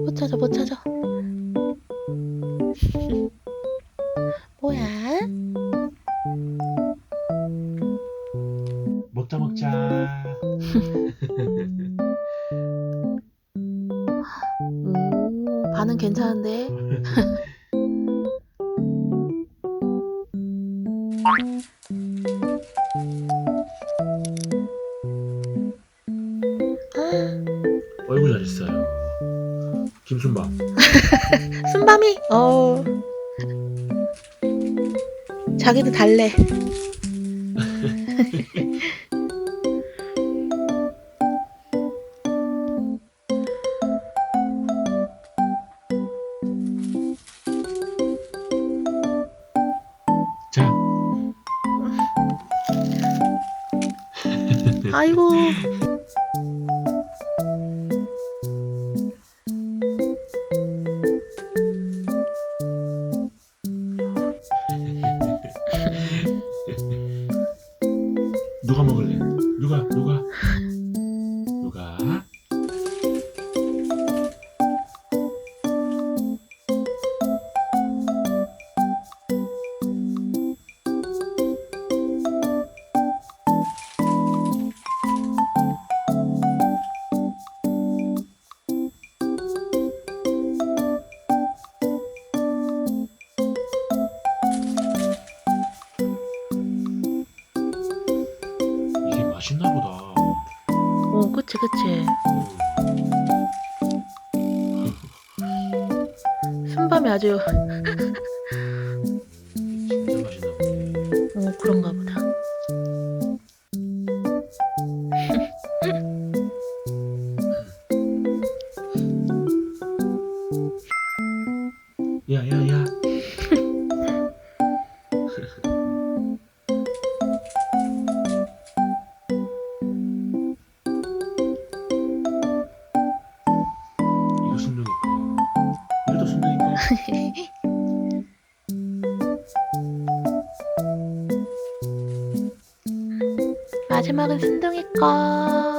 못 찾아 못 찾아 뭐야 먹자 먹자. 오 반응 괜찮은데 아, 얼굴 잘했어요. 김순박. 순밤이? 어 자기도 달래. 자, 아이고 누가 먹을래? 누가 누가? 맛있나 보다. 오 그치 그치 순밤이 아주 진짜 맛있나 보네. 오 그런가 보다 야 야 야. 마지막은 순둥이 거